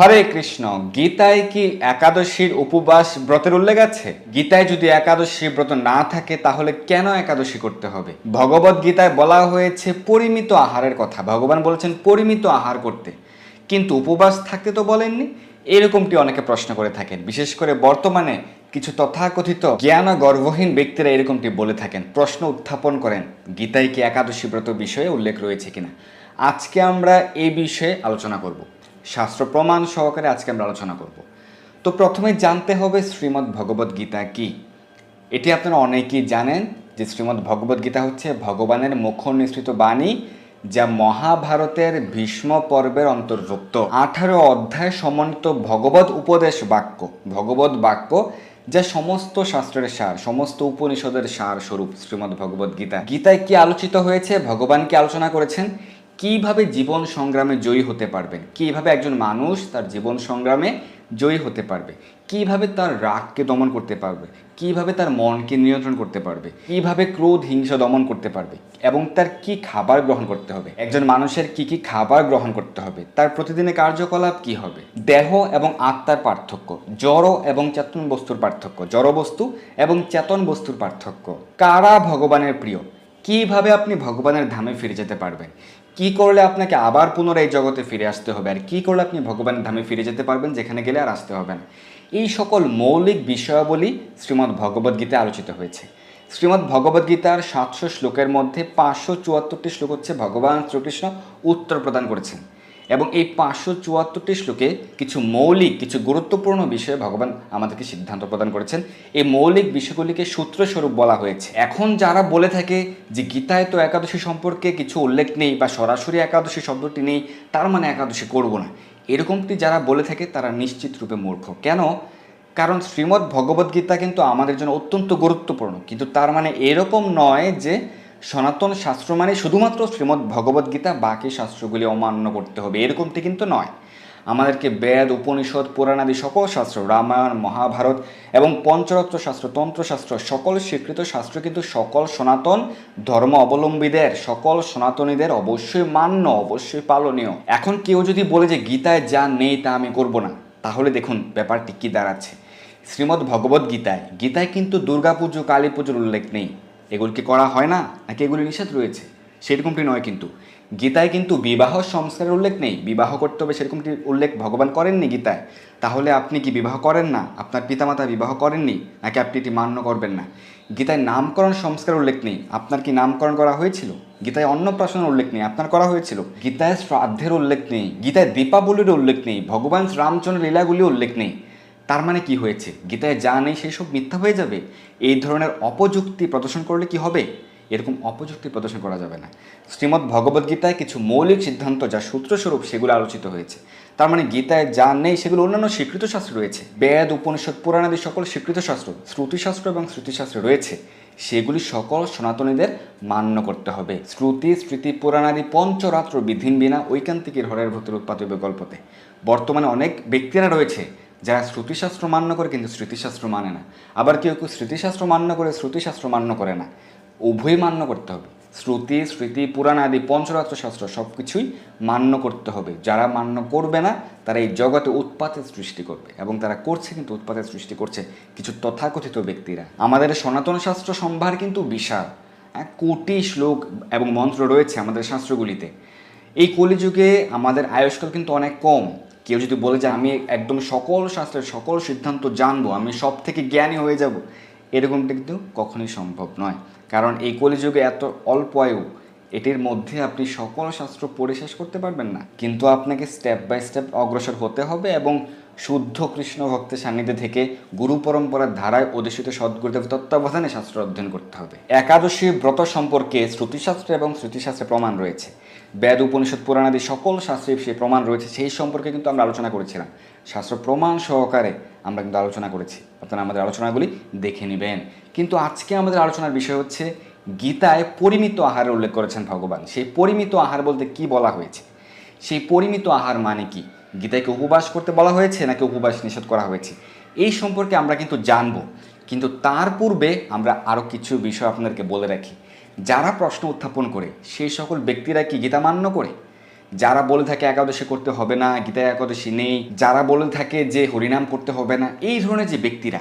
হরে কৃষ্ণ, গীতায় কি একাদশীর উপবাস ব্রতের উল্লেখ আছে? গীতায় যদি একাদশী ব্রত না থাকে, তাহলে কেন একাদশী করতে হবে? ভগবত গীতায় বলা হয়েছে পরিমিত আহারের কথা। ভগবান বলেছেন পরিমিত আহার করতে। কিন্তু উপবাস থাকতে তো বলেননি। এরকমটি অনেকে প্রশ্ন করে থাকেন। বিশেষ করে বর্তমানে কিছু তথাকথিত জ্ঞান গর্ভহীন ব্যক্তিরা এরকমটি বলে থাকেন। প্রশ্ন উত্থাপন করেন, গীতায় কি একাদশী ব্রত বিষয়ে উল্লেখ রয়েছে কিনা? আজকে আমরা এই বিষয়ে আলোচনা করব। শাস্ত্র প্রমাণ সহকারে আজকে আমরা আলোচনা করব। তো প্রথমে জানতে হবে শ্রীমদ্ ভগবদ গীতা কি? এটি আপনারা অনেকেই জানেন যে শ্রীমদ্ ভগবদ গীতা হচ্ছে ভগবানের মুখ নিঃসৃত বাণী যা মহাভারতের ভীষ্ম পর্বের অন্তর্ভুক্ত। আঠারো অধ্যায় সমন্বিত ভগবত উপদেশ বাক্য ভগবত বাক্য যা সমস্ত শাস্ত্রের সার, সমস্ত উপনিষদের সার স্বরূপ শ্রীমদ্ ভগবদ গীতা। গীতায় কি আলোচিত হয়েছে? ভগবান কি আলোচনা করেছেন? কীভাবে জীবন সংগ্রামে জয়ী হতে পারবেন কীভাবে একজন মানুষ তার জীবন সংগ্রামে জয়ী হতে পারবে? কীভাবে তার রাগকে দমন করতে পারবে? কীভাবে তার মনকে নিয়ন্ত্রণ করতে পারবে? কীভাবে ক্রোধ, হিংসা দমন করতে পারবে? এবং তার কি খাবার গ্রহণ করতে হবে? একজন মানুষের কি কি খাবার গ্রহণ করতে হবে? তার প্রতিদিনের কার্যকলাপ কি হবে? দেহ এবং আত্মার পার্থক্য, জড় এবং চেতন বস্তুর পার্থক্য, জড় বস্তু এবং চেতন বস্তুর পার্থক্য। কারা ভগবানের প্রিয়? কীভাবে আপনি ভগবানের ধামে ফিরে যেতে পারবেন? কি করলে আপনাকে আবার পুনরায় জগতে ফিরে আসতে হবে? আর কি করলে আপনি ভগবানের ধামে ফিরে যেতে পারবেন, যেখানে গেলে আর আসতে হবেন এই সকল মৌলিক বিষয়াবলী শ্রীমদ্ ভগবদ্গীতায় আলোচিত হয়েছে। শ্রীমদ্ ভগবদ্গীতার সাতশো শ্লোকের মধ্যে পাঁচশো চুয়াত্তরটি শ্লোক হচ্ছে ভগবান শ্রীকৃষ্ণ উত্তর প্রদান করেছেন। এবং এই পাঁচশো চুয়াত্তরটি শ্লোকে কিছু মৌলিক, কিছু গুরুত্বপূর্ণ বিষয়ে ভগবান আমাদেরকে সিদ্ধান্ত প্রদান করেছেন। এই মৌলিক বিষয়গুলিকে সূত্রস্বরূপ বলা হয়েছে। এখন যারা বলে থাকে যে গীতায় তো একাদশী সম্পর্কে কিছু উল্লেখ নেই বা সরাসরি একাদশী শব্দটি নেই, তার মানে একাদশী করব না। এরকমটি যারা বলে থাকে, তারা নিশ্চিত রূপে মূর্খ। কেন? কারণ শ্রীমদ্ ভগবদ্গীতা কিন্তু আমাদের জন্য অত্যন্ত গুরুত্বপূর্ণ। কিন্তু তার মানে এরকম নয় যে সনাতন শাস্ত্র মানে শুধুমাত্র শ্রীমদ্ ভগবদ্গীতা বাকি শাস্ত্রগুলি অমান্য করতে হবে। এরকমটি কিন্তু নয়। আমাদেরকে বেদ, উপনিষদ পুরাণাদি সকল শাস্ত্র, রামায়ণ, মহাভারত এবং পঞ্চরত্ন শাস্ত্র তন্ত্রশাস্ত্র সকল স্বীকৃত শাস্ত্র কিন্তু সকল সনাতন ধর্ম অবলম্বীদের, সকল সনাতনীদের অবশ্যই মান্য, অবশ্যই পালনীয়। এখন কেউ যদি বলে যে গীতায় যা নেই তা আমি করব না, তাহলে দেখুন ব্যাপারটি কী দাঁড়াচ্ছে। শ্রীমদ্ ভগবদ্গীতায় গীতায় কিন্তু দুর্গাপুজো কালী পুজোর উল্লেখ নেই। এগুলি কি করা হয় না, নাকি এগুলি নিষেধ রয়েছে? সেরকমটি নয় কিন্তু। গীতায় কিন্তু বিবাহ সংস্কারের উল্লেখ নেই। বিবাহ করতে হবে সেরকমটি উল্লেখ ভগবান করেননি গীতায়। তাহলে আপনি কি বিবাহ করেন না? আপনার পিতামাতা বিবাহ করেননি, নাকি আপনি এটি মান্য করবেন না? গীতায় নামকরণ সংস্কার উল্লেখ নেই। আপনার কি নামকরণ করা হয়েছিল? গীতায় অন্নপ্রাশনের উল্লেখ নেই, আপনার করা হয়েছিল। গীতায় শ্রাদ্ধের উল্লেখ নেই, গীতায় দীপাবলির উল্লেখ নেই, ভগবান রামচন্দ্র লীলাগুলি উল্লেখ নেই। তার মানে কি হয়েছে? গীতায় যা নেই সেই সব মিথ্যা হয়ে যাবে? এই ধরনের অপযুক্তি প্রদর্শন করলে কি হবে? এরকম অপযুক্তি প্রদর্শন করা যাবে না। শ্রীমদ্ ভগবদ্গীতায় কিছু মৌলিক সিদ্ধান্ত যা সূত্রস্বরূপ সেগুলো আলোচিত হয়েছে। তার মানে গীতায় যা নেই সেগুলো অন্যান্য স্বীকৃত শাস্ত্র রয়েছে। বেদ, উপনিষদ পুরাণাদি সকল স্বীকৃত শাস্ত্র, শ্রুতিশাস্ত্র এবং স্মৃতিশাস্ত্রে রয়েছে। সেগুলি সকল সনাতনীদের মান্য করতে হবে। শ্রুতি, স্মৃতি পুরাণাদি পঞ্চরাত্র বিধিন বিনা ঐকান্তিকের হরের ভূতের উৎপাদ গল্পতে। বর্তমানে অনেক ব্যক্তিরা রয়েছে যারা শ্রুতিশাস্ত্র মান্য করে কিন্তু স্মৃতিশাস্ত্র মানে না। আবার কেউ কেউ স্মৃতিশাস্ত্র মান্য করে, শ্রুতিশাস্ত্র মান্য করে না। উভয় মান্য করতে হবে। শ্রুতি, স্মৃতি, পুরাণ আদি পঞ্চরাত্র শাস্ত্র সব কিছুই মান্য করতে হবে। যারা মান্য করবে না, তারা এই জগতে উৎপাতের সৃষ্টি করবে এবং তারা করছে কিন্তু উৎপাতের সৃষ্টি করছে কিছু তথাকথিত ব্যক্তিরা। আমাদের সনাতন শাস্ত্র সম্ভার কিন্তু বিশাল। এক কোটি শ্লোক এবং মন্ত্র রয়েছে আমাদের শাস্ত্রগুলিতে। এই কলিযুগে আমাদের আয়ুষ্কাল কিন্তু অনেক কম। কেউ যদি বলে যে আমি একদম সকল শাস্ত্রের সকল সিদ্ধান্ত জানব, আমি সব থেকে জ্ঞানী হয়ে যাব, এরকমটা কিন্তু কখনোই সম্ভব নয়। কারণ এই কলিযুগে এত অল্প আয়ু, এটির মধ্যে আপনি সকল শাস্ত্র পড়ে শেষ করতে পারবেন না। কিন্তু আপনাকে স্টেপ বাই স্টেপ অগ্রসর হতে হবে এবং শুদ্ধ কৃষ্ণ ভক্তের সান্নিধ্যে থেকে গুরু পরম্পরার ধারায় অধিষ্ঠিত সদ্গুরুদেব তত্ত্বাবধানে শাস্ত্র অধ্যয়ন করতে হবে। একাদশী ব্রত সম্পর্কে শ্রুতিশাস্ত্র এবং স্মৃতিশাস্ত্রে প্রমাণ রয়েছে। বেদ, উপনিষদ পুরাণাদি সকল শাস্ত্রে সেই প্রমাণ রয়েছে, সেই সম্পর্কে কিন্তু আমরা আলোচনা করেছিলাম। শাস্ত্র প্রমাণ সহকারে আমরা কিন্তু আলোচনা করেছি। আপনারা আমাদের আলোচনাগুলি দেখে নেবেন। কিন্তু আজকে আমাদের আলোচনার বিষয় হচ্ছে গীতায় পরিমিত আহারের উল্লেখ করেছেন ভগবান। সেই পরিমিত আহার বলতে কি বলা হয়েছে? সেই পরিমিত আহার মানে কি? গীতাকে উপবাস করতে বলা হয়েছে নাকি উপবাস নিষেধ করা হয়েছে? এই সম্পর্কে আমরা কিন্তু জানব। কিন্তু তার পূর্বে আমরা আরও কিছু বিষয় আপনাদেরকে বলে রাখি। যারা প্রশ্ন উত্থাপন করে, সেই সকল ব্যক্তিরা কি গীতা মান্য করে? যারা বলে থাকে একাদশী করতে হবে না গীতায় একাদশী নেই, যারা বলে থাকে যে হরিনাম করতে হবে না, এই ধরনের যে ব্যক্তিরা,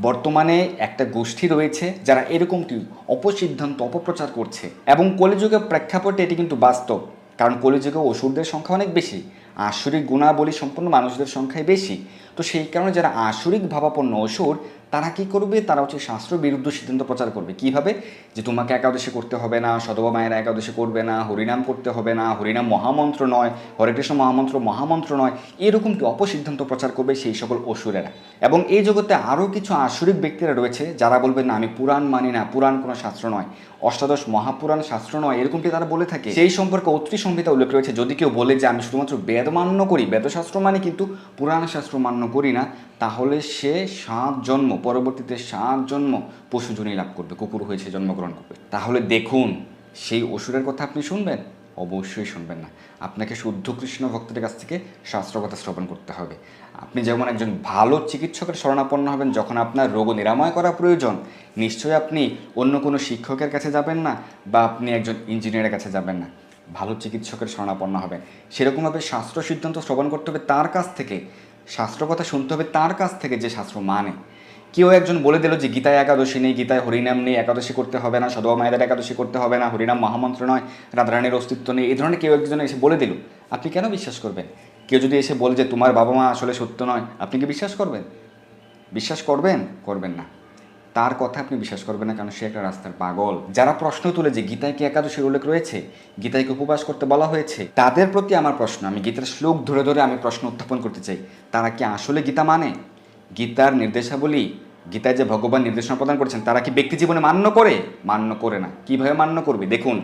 বর্তমানে একটা গোষ্ঠী রয়েছে যারা এরকমটি অপসিদ্ধান্ত, অপপ্রচার করছে। এবং কলিযুগের প্রেক্ষাপটে এটি কিন্তু বাস্তব, কারণ কলিযুগে অসুরদের সংখ্যা অনেক বেশি আসরিক গুণাবলী সম্পন্ন মানুষদের সংখ্যাই বেশি। তো সেই কারণে যারা আসরিক ভাবাপন্ন অসুর তারা কি করবে? তারা হচ্ছে শাস্ত্র বিরুদ্ধ সিদ্ধান্ত প্রচার করবে। কীভাবে? যে তোমাকে একাদশী করতে হবে না, সদবা মায়ের একাদশী করবে না, হরিনাম করতে হবে না, হরিনাম মহামন্ত্র নয় হরে কৃষ্ণ মহামন্ত্র মহামন্ত্র নয়, এরকম কি অপসিদ্ধান্ত প্রচার করবে সেই সকল অসুরেরা? এবং এই জগতে আরও কিছু আসরিক ব্যক্তিরা রয়েছে যারা বলবে, না, আমি পুরাণ মানি না, পুরাণ কোনো শাস্ত্র নয়, অষ্টাদশ মহাপুরাণ শাস্ত্র নয়। এরকমটি তারা বলে থাকে? সেই সম্পর্কে অত্রি সংহিতা উল্লেখ রয়েছে। যদি কেউ বলে যে, আমি শুধুমাত্র বেদ মান্য করি, বেদশাস্ত্র মানে কিন্তু পুরাণ শাস্ত্র মান্য করি না, তাহলে সে সাত জন্ম পরবর্তীতে সাত জন্ম পশু পশুজনী লাভ করবে, কুকুর হয়েছে, জন্মগ্রহণ করবে। তাহলে দেখুন, সেই অসুরের কথা আপনি শুনবেন? অবশ্যই শুনবেন না। আপনাকে শুদ্ধ কৃষ্ণ ভক্তদের কাছ থেকে শাস্ত্র কথা শ্রবণ করতে হবে। আপনি যেমন একজন ভালো চিকিৎসকের শরণাপন্ন হবেন, যখন আপনার রোগ নিরাময় করা প্রয়োজন, নিশ্চয়ই আপনি অন্য কোনো শিক্ষকের কাছে যাবেন না বা আপনি একজন ইঞ্জিনিয়ারের কাছে যাবেন না। ভালো চিকিৎসকের শরণাপন্ন হবেন। সেরকমভাবে শাস্ত্র সিদ্ধান্ত শ্রবণ করতে হবে তার কাছ থেকে শাস্ত্র কথা শুনতে হবে তার কাছ থেকে যে শাস্ত্র মানে। কেউ একজন বলে দিল যে গীতায় একাদশী নেই, গীতায় হরিনাম নেই, একাদশী করতে হবে না, সদবা মায়েদের একাদশী করতে হবে না, হরিনাম মহামন্ত্র নয়, রাধারানীর অস্তিত্ব নেই এই ধরনের কেউ একজন এসে বলে দিল। আপনি কেন বিশ্বাস করবেন? কেউ যদি এসে বলে যে তোমার বাবা মা আসলে সত্য নয়, আপনি কি বিশ্বাস করবেন? বিশ্বাস করবেন? করবেন না। তার কথা আপনি বিশ্বাস করবেন না, কারণ সে একটা রাস্তার পাগল। যারা প্রশ্ন তুলে যে গীতায় কি একাদশীর উল্লেখ রয়েছে গীতায় কি উপবাস করতে বলা হয়েছে, তাদের প্রতি আমার প্রশ্ন, আমি গীতার শ্লোক ধরে ধরে আমি প্রশ্ন উত্থাপন করতে চাই, তারা কি আসলে গীতা মানে? গীতার নির্দেশাবলী, গীতায় যে ভগবান নির্দেশনা প্রদান করেছেন, তারা কি ব্যক্তি জীবনে মান্য করে? মান্য করে না। কীভাবে মান্য করবে? দেখুন,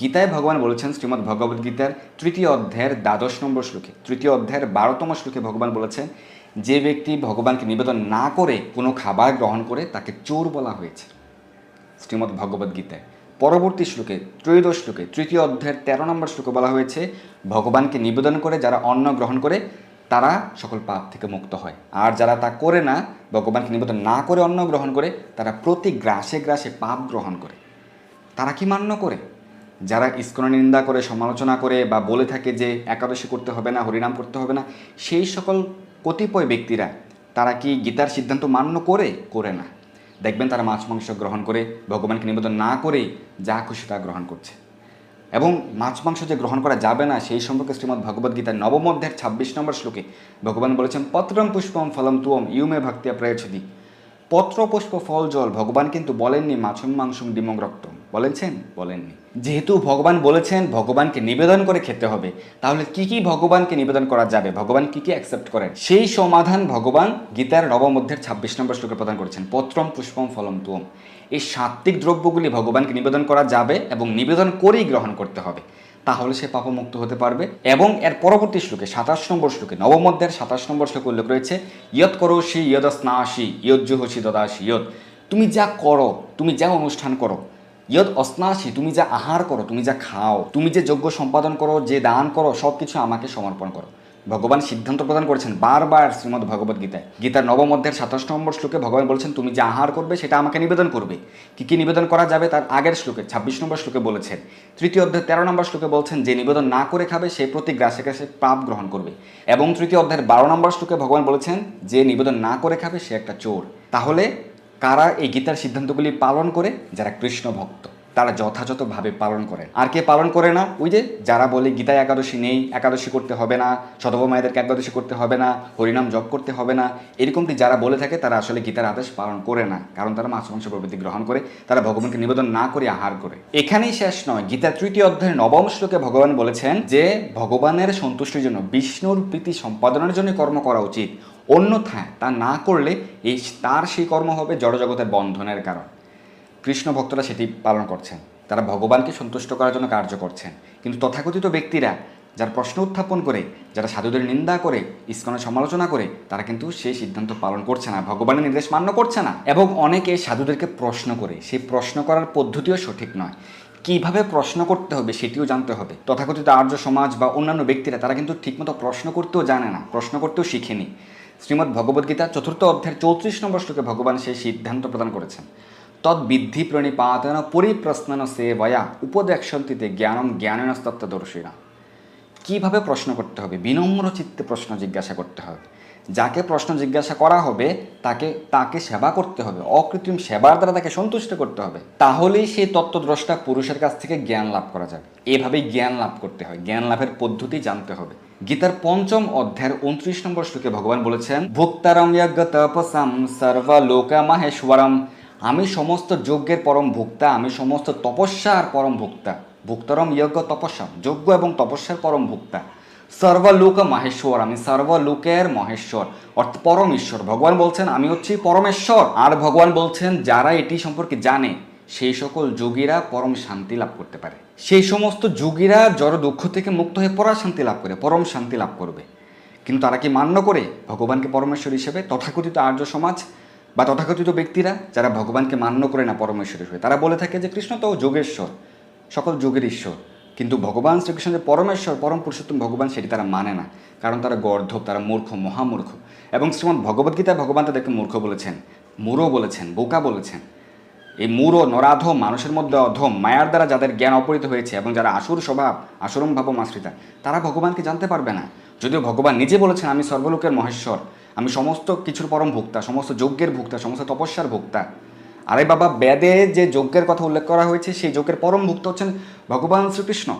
গীতায় ভগবান বলেছেন, শ্রীমদ্ ভগবদ গীতার তৃতীয় অধ্যায়ের দ্বাদশ নম্বর শ্লোকে, তৃতীয় অধ্যায়ের বারোতম শ্লোকে ভগবান বলেছেন, যে ব্যক্তি ভগবানকে নিবেদন না করে কোনো খাবার গ্রহণ করে, তাকে চোর বলা হয়েছে। শ্রীমদ্ ভগবদ গীতায়। পরবর্তী শ্লোকে, ত্রয়োদশ শ্লোকে, তৃতীয় অধ্যায়ের তেরো নম্বর শ্লোকে বলা হয়েছে, ভগবানকে নিবেদন করে যারা অন্ন গ্রহণ করে তারা সকল পাপ থেকে মুক্ত হয়। আর যারা তা করে না, ভগবানকে নিবেদন না করে, অন্ন গ্রহণ করে, তারা প্রতি গ্রাসে গ্রাসে পাপ গ্রহণ করে। তারা কি মান্য করে? যারা ইস্কনের নিন্দা করে, সমালোচনা করে বা বলে থাকে যে একাদশী করতে হবে না, হরিনাম করতে হবে না, সেই সকল কতিপয় ব্যক্তিরা, তারা কি গীতার সিদ্ধান্ত মান্য করে? করে না। দেখবেন তারা মাছ, মাংস গ্রহণ করে, ভগবানকে নিবেদন না করেই যা খুশি তা গ্রহণ করছে। এবং মাছ মাংস যে গ্রহণ করা যাবে না, সেই সম্পর্কে শ্রীমদ্ ভগবদ্গীতার নবম অধ্যায়ের ছাব্বিশ নম্বর শ্লোকে ভগবান বলেছেন পত্রম পুষ্পম ফলম তুয়ম ইউমে ভক্তিয়া প্রয়চ্ছতি পত্র, পুষ্প, ফল, জল ভগবান কিন্তু বলেননি মাছম মাংসম ডিমং রক্তম বলেছেন বলেননি। যেহেতু ভগবান বলেছেন ভগবানকে নিবেদন করে খেতে হবে, তাহলে কি কি ভগবানকে নিবেদন করা যাবে? ভগবান কি কি অ্যাকসেপ্ট করেন? সেই সমাধান ভগবান গীতার নবম অধ্যায়ের ছাব্বিশ নম্বর শ্লোকে প্রদান করেছেন পত্রম পুষ্পম ফলম তুয়ম এই সাত্বিক দ্রব্যগুলি ভগবানকে নিবেদন করা যাবে এবং নিবেদন করেই গ্রহণ করতে হবে। তাহলে সে পাপমুক্ত হতে পারবে এবং এর পরবর্তী শ্লোকে, সাতাশ নম্বর শ্লোকে, নবম অধ্যায়ের সাতাশ নম্বর শ্লোকে উল্লেখ রয়েছে, ইয়ৎ করোশি ইয়দ স্নাসি ইয়দ জুহসি দদাসি ইয়দ তুমি যা করো, তুমি যা অনুষ্ঠান করো ইয়দ অস্নাসি, তুমি যা আহার করো, তুমি যা খাও, তুমি যে যজ্ঞ সম্পাদন করো, যে দান করো সব কিছু আমাকে সমর্পণ করো। ভগবান সিদ্ধান্ত প্রদান করেছেন বারবার শ্রীমদ্ ভগবত গীতায়। গীতার নবম অধ্যায়ের সাতাশ নম্বর শ্লোকে ভগবান বলেছেন, তুমি যে আহার করবে, সেটা আমাকে নিবেদন করবে। কী কী নিবেদন করা যাবে তার আগের শ্লোকে, ছাব্বিশ নম্বর শ্লোকে বলেছেন। তৃতীয় অধ্যায় তেরো নম্বর শ্লোকে বলছেন, যে নিবেদন না করে খাবে, সে প্রতি গ্রাসে গ্রাসে পাপ গ্রহণ করবে। এবং তৃতীয় অধ্যায়ের বারো নম্বর শ্লোকে ভগবান বলেছেন, যে নিবেদন না করে খাবে, সে একটা চোর। তাহলে কারা এই গীতার সিদ্ধান্তগুলি পালন করে? যারা কৃষ্ণ ভক্ত। তারা যথাযথভাবে পালন করেন। আর কে পালন করে না? ওই যে যারা বলে গীতায় একাদশী নেই, একাদশী করতে হবে না, সদবা মায়েদেরকে একাদশী করতে হবে না, হরিনাম জপ করতে হবে না, এরকমটি যারা বলে থাকে তারা আসলে গীতার আদেশ পালন করে না। কারণ তারা মাছ, মাংস প্রভৃতি গ্রহণ করে, তারা ভগবানকে নিবেদন না করে আহার করে। এখানেই শেষ নয়, গীতার তৃতীয় অধ্যায়ের নবম শ্লোকে ভগবান বলেছেন যে, ভগবানের সন্তুষ্টির জন্য বিষ্ণুর প্রীতি সম্পাদনের জন্য কর্ম করা উচিত। অন্যথায় তা না করলে এই, তার সেই কর্ম হবে জড়জগতের বন্ধনের কারণ। কৃষ্ণ ভক্তরা সেটি পালন করছেন। তারা ভগবানকে সন্তুষ্ট করার জন্য কার্য করছেন। কিন্তু তথাকথিত ব্যক্তিরা যারা প্রশ্ন উত্থাপন করে, যারা সাধুদের নিন্দা করে, ইস্কনের সমালোচনা করে, তারা কিন্তু সেই সিদ্ধান্ত পালন করছে না, ভগবানের নির্দেশ মান্য করছে না। এবং অনেকে সাধুদেরকে প্রশ্ন করে, সেই প্রশ্ন করার পদ্ধতিও সঠিক নয়। কীভাবে প্রশ্ন করতে হবে সেটিও জানতে হবে। তথাকথিত আর্য সমাজ বা অন্যান্য ব্যক্তিরা, তারা কিন্তু ঠিকমতো প্রশ্ন করতেও জানে না, প্রশ্ন করতেও শিখেনি। শ্রীমদ্ ভগবদ্গীতা চতুর্থ অধ্যায়ের চৌত্রিশ নম্বর শ্লোকে ভগবান সেই সিদ্ধান্ত প্রদান করেছেন। তদ্বিদ্ধি প্রণিপাতন পরিপ্রশ্নন সেবয়া উপদেক্ষন্তিতে জ্ঞানম জ্ঞানেন তত্ত্বদর্শিনা কীভাবে প্রশ্ন করতে হবে? বিনম্র চিত্তে প্রশ্ন জিজ্ঞাসা করতে হবে। যাকে প্রশ্ন জিজ্ঞাসা করা হবে, তাকে তাকে সেবা করতে হবে। অকৃত্রিম সেবার দ্বারা তাকে সন্তুষ্ট করতে হবে। তাহলেই সেই তত্ত্বদ্রষ্টা পুরুষের কাছ থেকে জ্ঞান লাভ করা যাবে। এভাবেই জ্ঞান লাভ করতে হয়। জ্ঞান লাভের পদ্ধতি জানতে হবে। গীতার পঞ্চম অধ্যায়ের উনত্রিশ নম্বর শ্লোকে ভগবান বলেছেন ভুক্তারম যজ্ঞ তপসাম সর্বলোকা মাহেশ্বরম আমি সমস্ত যজ্ঞের পরম ভুক্তা, আমি সমস্ত তপস্যার পরম ভুক্তা। ভুক্তরম যজ্ঞ তপস্যা যজ্ঞ এবং তপস্যার পরম ভুক্তা। সর্বলোক মাহেশ্বর, আমি সর্বলোকের মহেশ্বর অর্থাৎ পরম ঈশ্বর ভগবান বলছেন, আমি হচ্ছি পরমেশ্বর। আর ভগবান বলছেন, যারা এটি সম্পর্কে জানে, সেই সকল যোগীরা পরম শান্তি লাভ করতে পারে। সেই সমস্ত যোগীরা জড় দুঃখ থেকে মুক্ত হয়ে পরা শান্তি লাভ করে, পরম শান্তি লাভ করবে। কিন্তু তারা কি মান্য করে? ভগবানকে পরমেশ্বর হিসেবে তথাকথিত আর্য সমাজ বা তথাকথিত ব্যক্তিরা যারা ভগবানকে মান্য করে না পরমেশ্বরের হিসেবে তারা বলে থাকে যে কৃষ্ণ তো যোগেশ্বর, সকল যোগের ঈশ্বর। কিন্তু ভগবান শ্রীকৃষ্ণ যে পরমেশ্বর, পরম পুরুষোত্তম ভগবান সেটি তারা মানে না, কারণ তারা গর্ধব, তারা মূর্খ, মহামূর্খ। এবং শ্রীমৎ ভগবদ্গীতায় ভগবান তাদেরকে মূর্খ বলেছেন, মূঢ় বলেছেন, বোকা বলেছেন। এই মূঢ় নরাধম মানুষের মধ্যে অধম মায়ার দ্বারা যাদের জ্ঞান অপরিত হয়েছে এবং যারা আসুর স্বভাব, আসরম ভাব আশ্রিতা, তারা ভগবানকে জানতে পারবে না। যদিও ভগবান নিজে বলেছেন, আমি সর্বলোকের মহেশ্বর, আমি সমস্ত কিছুর পরম ভোক্তা, সমস্ত যজ্ঞের ভোক্তা, সমস্ত তপস্যার ভোক্তা। আরে বাবা, বেদে যে যজ্ঞের কথা উল্লেখ করা হয়েছে, সেই যজ্ঞের পরম ভুক্ত হচ্ছেন ভগবান শ্রীকৃষ্ণ।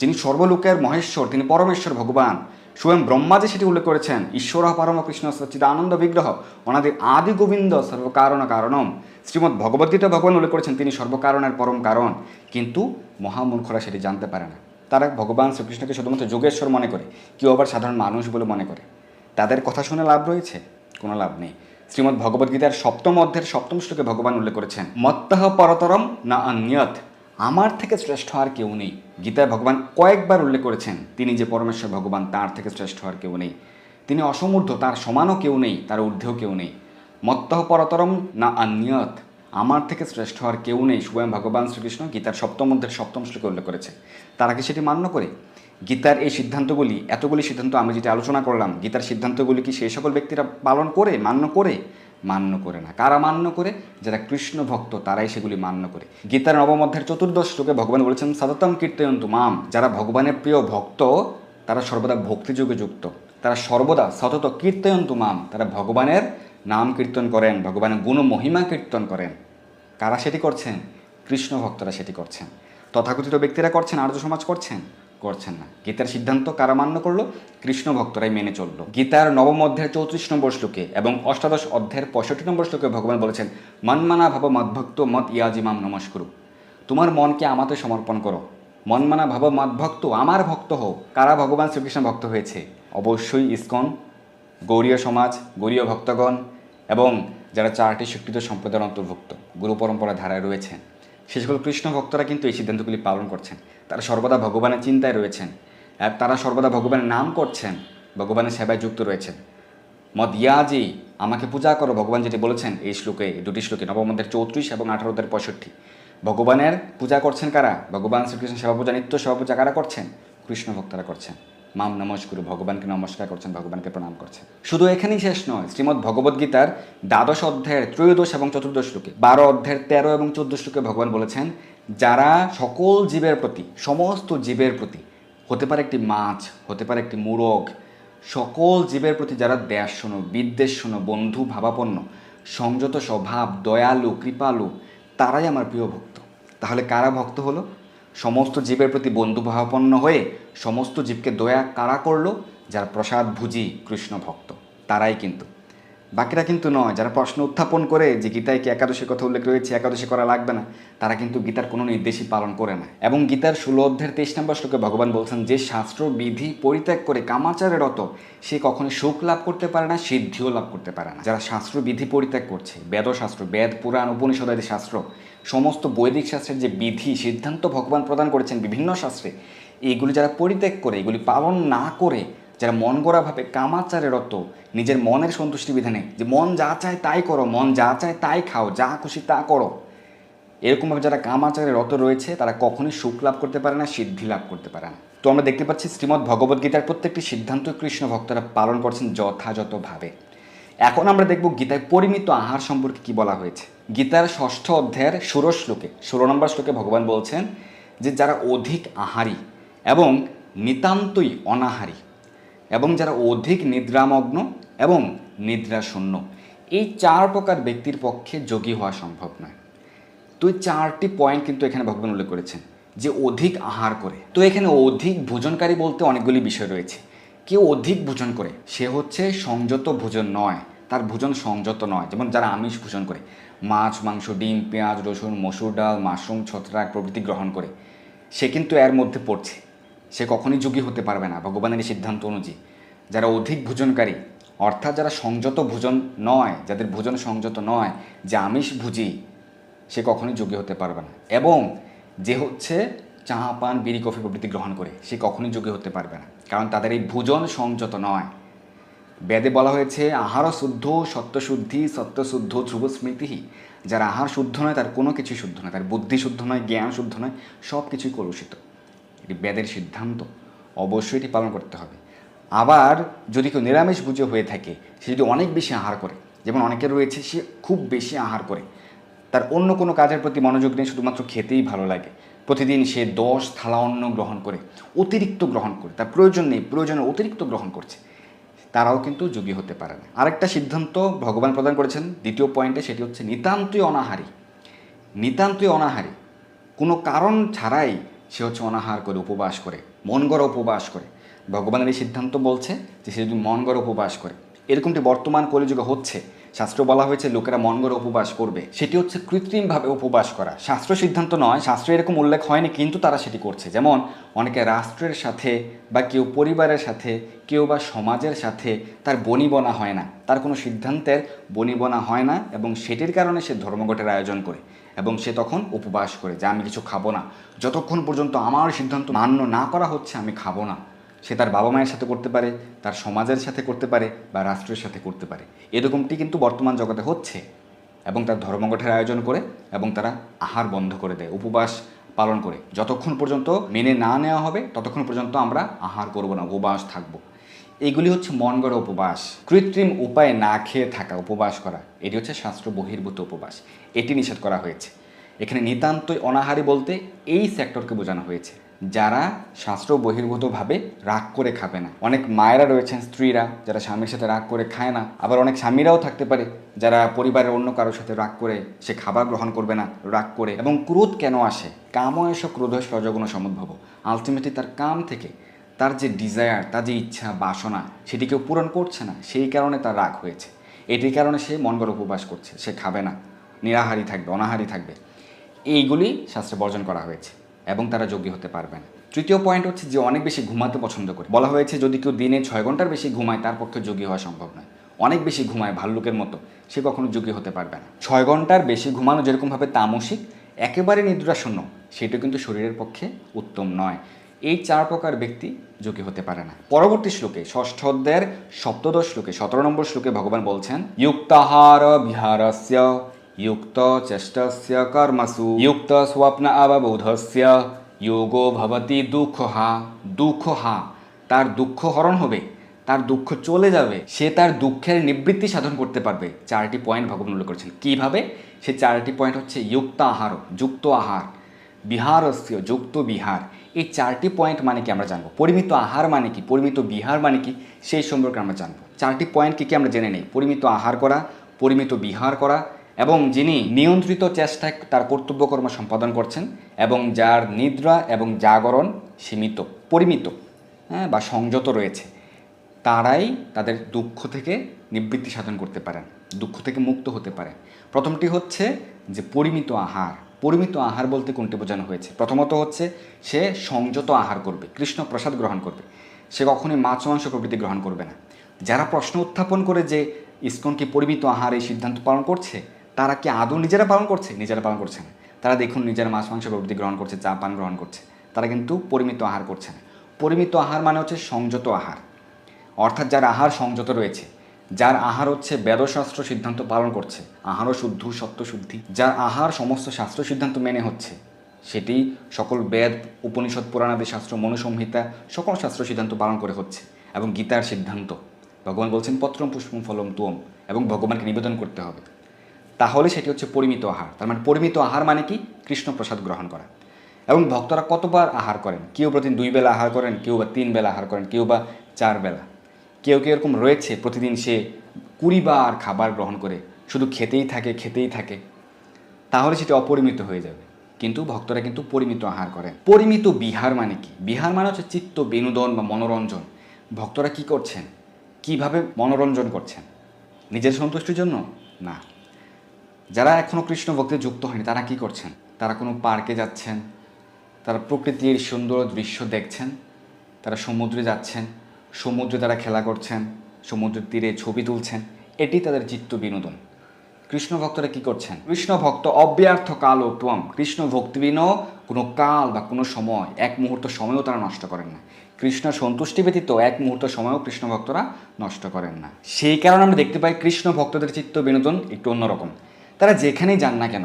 যিনি সর্বলোকের মহেশ্বর, তিনি পরমেশ্বর ভগবান। স্বয়ং ব্রহ্মা যে সেটি উল্লেখ করেছেন, ঈশ্বর পরম কৃষ্ণ সচ্চিদ আনন্দ বিগ্রহ ওনাদের আদি গোবিন্দ সর্বকারণ কারণম। শ্রীমৎ ভগবদ্গীতা ভগবান উল্লেখ করেছেন, তিনি সর্বকারণের পরম কারণ। কিন্তু মহামূর্খরা সেটি জানতে পারে না। তারা ভগবান শ্রীকৃষ্ণকে শুধুমাত্র যোগেশ্বর মনে করে, কেউ আবার সাধারণ মানুষ বলে মনে করে। তাদের কথা শুনে লাভ রয়েছে? কোনো লাভ নেই। শ্রীমদ্ ভগবদ্গীতার সপ্তম অধ্যায়ের সপ্তম শ্লোকে ভগবান উল্লেখ করেছেন মত্তাহ পরতরম না অন্যত আমার থেকে শ্রেষ্ঠ আর কেউ নেই। গীতায় ভগবান কয়েকবার উল্লেখ করেছেন, তিনি যে পরমেশ্বর ভগবান, তার থেকে শ্রেষ্ঠ আর কেউ নেই। তিনি অসমূর্ধ, তার সমানও কেউ নেই, তার ঊর্ধ্বেও কেউ নেই। মত্তহ পরতরম না অন্যত আমার থেকে শ্রেষ্ঠ আর কেউ নেই স্বয়ং ভগবান শ্রীকৃষ্ণ গীতার সপ্তম অধ্যায়ের সপ্তম শ্লোকে উল্লেখ করেছে। তারা কি সেটি মান্য করে। গীতার এই সিদ্ধান্তগুলি, এতগুলি সিদ্ধান্ত আমি যেটা আলোচনা করলাম, গীতার সিদ্ধান্তগুলি কি সেই সকল ব্যক্তিরা পালন করে, মান্য করে? মান্য করে না। কারা মান্য করে? যারা কৃষ্ণ ভক্ত, তারাই সেগুলি মান্য করে। গীতার নবম অধ্যায়ের চতুর্দশ শ্লোকে ভগবান বলেছেন, সততম কীর্তয়ন্তু মাম। যারা ভগবানের প্রিয় ভক্ত, তারা সর্বদা ভক্তিযোগে যুক্ত। তারা সর্বদা সতত কীর্তয়ন্তু মাম। তারা ভগবানের নাম কীর্তন করেন, ভগবানের গুণ মহিমা কীর্তন করেন। কারা সেটি করছেন? কৃষ্ণ ভক্তরা সেটি করছেন। তথাকথিত ব্যক্তিরা করছেন, আর্য সমাজ করছেন? করছেন না। গীতার সিদ্ধান্ত কারা মান্য করল? কৃষ্ণ ভক্তরাই মেনে চলল। গীতার নবম অধ্যায়ের চৌত্রিশ নম্বর শ্লোকে এবং অষ্টাদশ অধ্যায়ের পঁয়ষট্টি নম্বর শ্লোকে ভগবান বলেছেন, মনমানা ভাব মদ্ভক্ত মত ইয়াজিমাম নমস্কুরু। তোমার মনকে আমাতে সমর্পণ করো। মনমানা ভাব মদ্ভক্ত আমার ভক্ত হও। কারা ভগবান শ্রীকৃষ্ণ ভক্ত হয়েছে? অবশ্যই ইস্কন, গৌরীয় সমাজ, গৌরীয় ভক্তগণ এবং যারা চারটি স্বীকৃত সম্প্রদায়ের অন্তর্ভুক্ত, গুরু পরম্পরা ধারায় রয়েছেন। সে সকল কৃষ্ণ ভক্তরা কিন্তু এই সিদ্ধান্তগুলি পালন করছেন। তারা সর্বদা ভগবানের চিন্তায় রয়েছেন আর তারা সর্বদা ভগবানের নাম করছেন, ভগবানের সেবায় যুক্ত রয়েছেন। মদ ইয়াজি আমাকে পূজা করো, ভগবান যেটি বলেছেন এই শ্লোকে দুটি শ্লোকে নবমদের চৌত্রিশ এবং আঠারোদের পঁয়ষট্টি। ভগবানের পূজা করছেন কারা? ভগবান শ্রীকৃষ্ণ সেবা পূজা নিত্য সেবা পূজা কারা করছেন? কৃষ্ণ ভক্তরা করছেন। মাম নমস্কুরু, ভগবানকে নমস্কার করছেন, ভগবানকে প্রণাম করছেন। শুধু এখানেই শেষ নয়, শ্রীমদ্ ভগবদ্গীতার দ্বাদশ অধ্যায়ের ত্রয়োদশ এবং চতুর্দশ শ্লোকে, বারো অধ্যায়ের তেরো এবং চোদ্দ শ্লোকে ভগবান বলেছেন, যারা সকল জীবের প্রতি, সমস্ত জীবের প্রতি, হতে পারে একটি মাছ, হতে পারে একটি মুরগ, সকল জীবের প্রতি যারা দেশ শোনো, বিদ্বেষ শোনো, বন্ধু ভাবাপন্ন, সংযত স্বভাব, দয়ালু, কৃপালু, তারাই আমার প্রিয় ভক্ত। তাহলে কারা ভক্ত হলো? সমস্ত জীবের প্রতি বন্ধু ভাবাপন্ন হয়ে সমস্ত জীবকে দয়া কারা করল? যারা প্রসাদ ভুজি কৃষ্ণ ভক্ত। তারাই কিন্তু। বাকিরা কিন্তু নয়, যারা প্রশ্ন উত্থাপন করে যে গীতায় কি একাদশীর কথা উল্লেখ রয়েছে, একাদশী করা লাগবে না, তারা কিন্তু গীতার কোনো নির্দেশই পালন করে না। এবং গীতার ষোলো অধ্যায়ের তেইশ নম্বর শ্লোকে ভগবান বলছেন, যে শাস্ত্র বিধি পরিত্যাগ করে কামাচারে রত, সে কখনো সুখ লাভ করতে পারে না, সিদ্ধিও লাভ করতে পারে না। যারা শাস্ত্র বিধি পরিত্যাগ করছে, বেদশাস্ত্র, বেদ, পুরাণ, উপনিষদ আদি শাস্ত্র সমস্ত বৈদিক শাস্ত্রের যে বিধি, সিদ্ধান্ত ভগবান প্রদান করেছেন বিভিন্ন শাস্ত্রে, এইগুলি যারা পরিত্যাগ করে, এগুলি পালন না করে, যারা মন গড়াভাবে কামাচারে রত, নিজের মনের সন্তুষ্টি বিধানে, যে মন যা চায় তাই করো, মন যা চায় তাই খাও, যা খুশি তা করো। এরকমভাবে যারা কামাচারে রত রয়েছে, তারা কখনোই সুখ লাভ করতে পারে না, সিদ্ধি লাভ করতে পারে না। তো আমরা দেখতে পাচ্ছি, শ্রীমদ্ ভগবদ্গীতার প্রত্যেকটি সিদ্ধান্ত কৃষ্ণ ভক্তরা পালন করছেন যথাযথভাবে। এখন আমরা দেখব গীতায় পরিমিত আহার সম্পর্কে কি বলা হয়েছে। গীতার ষষ্ঠ অধ্যায়ের ষোড়শ শ্লোকে ষোলো নম্বর শ্লোকে ভগবান বলছেন যে, যারা অধিক আহারী এবং নিতান্তই অনাহারী এবং যারা অধিক নিদ্রামগ্ন এবং নিদ্রাশূন্য এই চার প্রকার ব্যক্তির পক্ষে যোগী হওয়া সম্ভব নয়। তো এই চারটি পয়েন্ট কিন্তু এখানে ভগবান উল্লেখ করেছেন যে, অধিক আহার করে। তো এখানে অধিক ভোজনকারী বলতে অনেকগুলি বিষয় রয়েছে। কেউ অধিক ভোজন করে, সে হচ্ছে সংযত ভোজন নয়, তার ভোজন সংযত নয়। যেমন যারা আমিষ ভোজন করে, মাছ, মাংস, ডিম, পেঁয়াজ, রসুন, মসুর ডাল, মাশরুম, ছত্রাক প্রভৃতি গ্রহণ করে, সে কিন্তু এর মধ্যে পড়ছে। সে কখনই যোগী হতে পারবে না, ভগবানের সিদ্ধান্ত অনুযায়ী। যারা অধিক ভোজনকারী, অর্থাৎ যারা সংযত ভোজন নয়, যাদের ভোজন সংযত নয়, যে আমিষ ভুজি, সে কখনোই যোগী হতে পারবে না। এবং যে হচ্ছে চা পান বিড়ি, কফি প্রভৃতি গ্রহণ করে। সে কখনোই যোগ্য হতে পারবে না। কারণ তাদের এই ভোজন সংযত নয়। বেদে বলা হয়েছে আহার শুদ্ধ, সত্যশুদ্ধি, সত্যশুদ্ধ, ধ্রুব স্মৃতি যার আহার শুদ্ধ নয়, তার কোনো কিছুই শুদ্ধ নয়। তার বুদ্ধি শুদ্ধ নয়, জ্ঞান শুদ্ধ নয় সব কিছুই কলুষিত। এটি বেদের সিদ্ধান্ত। অবশ্যই এটি পালন করতে হবে। আবার যদি কেউ নিরামিষ বুঝে হয়ে থাকে, সে যদি অনেক বেশি আহার করে, যেমন অনেকের রয়েছে, সে খুব বেশি আহার করে, তার অন্য কোনো কাজের প্রতি মনোযোগ নেই শুধুমাত্র খেতেই ভালো লাগে। প্রতিদিন সে দশ থালা অন্ন গ্রহণ করে, অতিরিক্ত গ্রহণ করে, তার প্রয়োজন নেই, প্রয়োজনে অতিরিক্ত গ্রহণ করছে। তারাও কিন্তু যোগী হতে পারে না। আরেকটা সিদ্ধান্ত ভগবান প্রদান করেছেন, দ্বিতীয় পয়েন্টে সেটি হচ্ছে নিতান্তই অনাহারী। নিতান্তই অনাহারী। কোনো কারণ ছাড়াই সে হচ্ছে অনাহার করে, উপবাস করে, মন উপবাস করে। ভগবানের এই সিদ্ধান্ত বলছে যে সে যদি মন উপবাস করে, এরকমটি বর্তমান কলিযুগে হচ্ছে শাস্ত্র বলা হয়েছে, লোকেরা মন গড়ে উপবাস করবে। সেটি হচ্ছে কৃত্রিমভাবে উপবাস করা। শাস্ত্র সিদ্ধান্ত নয়, শাস্ত্রে এরকম উল্লেখ হয়নি, কিন্তু তারা সেটি করছে। যেমন, অনেকে রাষ্ট্রের সাথে বা কেউ পরিবারের সাথে, কেউ বা সমাজের সাথে তার বনিবনা হয় না। তার কোনো সিদ্ধান্তের বনিবনা হয় না এবং সেটির কারণে সে ধর্মঘটের আয়োজন করে এবং সে তখন উপবাস করে, যে আমি কিছু খাব না। যতক্ষণ পর্যন্ত আমার সিদ্ধান্ত মান্য না করা হচ্ছে, আমি খাব না। সে তার বাবা মায়ের সাথে করতে পারে, তার সমাজের সাথে করতে পারে বা রাষ্ট্রের সাথে করতে পারে। এরকমটি কিন্তু বর্তমান জগতে হচ্ছে এবং তার ধর্মঘটের আয়োজন করে এবং তারা আহার বন্ধ করে দেয়, উপবাস পালন করে। যতক্ষণ পর্যন্ত মেনে না নেওয়া হবে, ততক্ষণ পর্যন্ত আমরা আহার করব না, উপবাস থাকব। এগুলি হচ্ছে মন গড়া উপবাস। কৃত্রিম উপায়ে না খেয়ে থাকা, উপবাস করা। এটি হচ্ছে শাস্ত্র বহির্ভূত উপবাস। এটি নিষেধ করা হয়েছে। এখানে নিতান্তই অনাহারী বলতে এই সেক্টরকে বোঝানো হয়েছে। যারা শাস্ত্র বহির্ভূতভাবে রাগ করে খাবে না। অনেক মায়েরা রয়েছেন, স্ত্রীরা, যারা স্বামীর সাথে রাগ করে খায় না। আবার অনেক স্বামীরাও থাকতে পারে, যারা পরিবারের অন্য কারোর সাথে রাগ করে সে খাবার গ্রহণ করবে না, রাগ করে। এবং ক্রোধ কেন আসে? কাম এস ক্রোধ সজগুণ সমুদ্ভব। আলটিমেটলি তার কাম থেকে তার যে ডিজায়ার তার যে ইচ্ছা, বাসনা, সেটি কেউ পূরণ করছে না। সেই কারণে তার রাগ হয়েছে। এটির কারণে সে মন গড় উপবাস করছে। সে খাবে না। নিরাহারি থাকবে, অনাহারি থাকবে। এইগুলি শাস্ত্রে বর্জন করা হয়েছে। এবং তারা যোগ্য হতে পারবেন। তৃতীয় পয়েন্ট হচ্ছে যে অনেক বেশি ঘুমাতে পছন্দ করে। বলা হয়েছে যদি কেউ দিনে ছয় ঘণ্টার বেশি ঘুমায়, তার পক্ষে যোগ্য হওয়া সম্ভব নয়। অনেক বেশি ঘুমায় ভাল্লুকের মতো, সে কখনো যোগ্য হতে পারবে না। ছয় ঘণ্টার বেশি ঘুমানো যেরকমভাবে তামসিক, একেবারে নিদ্রাশূন্য সেটা কিন্তু শরীরের পক্ষে উত্তম নয়। এই চার প্রকার ব্যক্তি যোগ্য হতে পারে না। পরবর্তী শ্লোকে, ষষ্ঠ অধ্যায়ের সপ্তদশ শ্লোকে, সতেরো নম্বর শ্লোকে ভগবান বলছেন যুক্তাহার বিহারস্য युक्त चेष्टस्य कर्मसु युक्त स्वप्न अवबोधस्य योगो भवति দুঃখহা দুঃখহা তার দুঃখ হরণ হবে তার দুঃখ চলে যাবে সে তার দুঃখের নিবৃত্তি সাধন করতে পারবে চারটি পয়েন্ট ভগবান উল্লেখ করেছেন কীভাবে সে চারটি পয়েন্ট হচ্ছে যুক্ত আহার যুক্ত আহার বিহারস্য যুক্ত বিহার এই চারটি পয়েন্ট মানে কি আমরা জানবো পরিমিত আহার মানে কি পরিমিত বিহার মানে কি সেই সম্পর্কে আমরা জানবো চারটি পয়েন্ট কি কি আমরা জেনে নেই পরিমিত আহার করা পরিমিত বিহার করা এবং যিনি নিয়ন্ত্রিত চেষ্টায় তার কর্তব্যকর্ম সম্পাদন করছেন এবং যার নিদ্রা এবং জাগরণ সীমিত, পরিমিত হ্যাঁ বা সংযত রয়েছে, তারাই তাদের দুঃখ থেকে নিবৃত্তি সাধন করতে পারেন, দুঃখ থেকে মুক্ত হতে পারেন। প্রথমটি হচ্ছে যে পরিমিত আহার পরিমিত আহার বলতে কোনটি বোঝানো হয়েছে? প্রথমত হচ্ছে সে সংযত আহার করবে, কৃষ্ণ প্রসাদ গ্রহণ করবে। সে কখনোই মাছ, মাংস প্রভৃতি গ্রহণ করবে না। যারা প্রশ্ন উত্থাপন করে যে ইস্কন কি পরিমিত আহার এই সিদ্ধান্ত পালন করছে তারা কি আদৌ নিজেরা পালন করছে? নিজেরা পালন করছে না। তারা দেখুন নিজেরা মাছ, মাংস প্রভৃতি গ্রহণ করছে, চা, পান গ্রহণ করছে। তারা কিন্তু পরিমিত আহার করছে না। পরিমিত আহার মানে হচ্ছে সংযত আহার। অর্থাৎ যার আহার সংযত রয়েছে, যার আহার হচ্ছে বেদশাস্ত্র সিদ্ধান্ত পালন করছে, আহারও শুদ্ধ, সত্য, শুদ্ধি। যার আহার সমস্ত শাস্ত্র সিদ্ধান্ত মেনে হচ্ছে, সেটি সকল বেদ, উপনিষদ, পুরাণাদি শাস্ত্র, মনুসংহিতা, সকল শাস্ত্র সিদ্ধান্ত পালন করে হচ্ছে এবং গীতার সিদ্ধান্ত। ভগবান বলছেন, পত্রম পুষ্পম ফলম তুম এবং ভগবানকে নিবেদন করতে হবে। তাহলে সেটি হচ্ছে পরিমিত আহার। তার মানে পরিমিত আহার মানে কি? কৃষ্ণ প্রসাদ গ্রহণ করা। এবং ভক্তরা কতবার আহার করেন? কেউ প্রতিদিন দুই বেলা আহার করেন, কেউ বা তিন বেলা আহার করেন, কেউ বা চার বেলা। কেউ কেউ এরকম রয়েছে, প্রতিদিন সে কুড়ি বার খাবার গ্রহণ করে, শুধু খেতেই থাকে খেতেই থাকে। তাহলে সেটি অপরিমিত হয়ে যাবে। কিন্তু ভক্তরা কিন্তু পরিমিত আহার করেন। পরিমিত বিহার মানে কি? বিহার মানে হচ্ছে চিত্ত, বিনোদন বা মনোরঞ্জন। ভক্তরা কি করছেন? কীভাবে মনোরঞ্জন করছেন? নিজের সন্তুষ্টির জন্য? না। যারা এখনও কৃষ্ণ ভক্তি যুক্ত হয়নি, তারা কি করছেন? তারা কোনো পার্কে যাচ্ছেন, তারা প্রকৃতির সুন্দর দৃশ্য দেখছেন, তারা সমুদ্রে যাচ্ছেন, সমুদ্রে তারা খেলা করছেন, সমুদ্রের তীরে ছবি তুলছেন, এটি তাদের চিত্ত বিনোদন। কৃষ্ণ ভক্তরা কি করছেন? কৃষ্ণ ভক্ত অব্যর্থ কাল ও ত্বম কৃষ্ণ ভক্তিবিন কোনো কাল বা কোনো সময়, এক মুহূর্ত সময়ও তারা নষ্ট করেন না। কৃষ্ণ সন্তুষ্টি ব্যতীত এক মুহূর্ত সময়ও কৃষ্ণ ভক্তরা নষ্ট করেন না। সেই কারণে আমরা দেখতে পাই কৃষ্ণ ভক্তদের চিত্ত বিনোদন একটু অন্যরকম। তারা যেখানেই যান না কেন,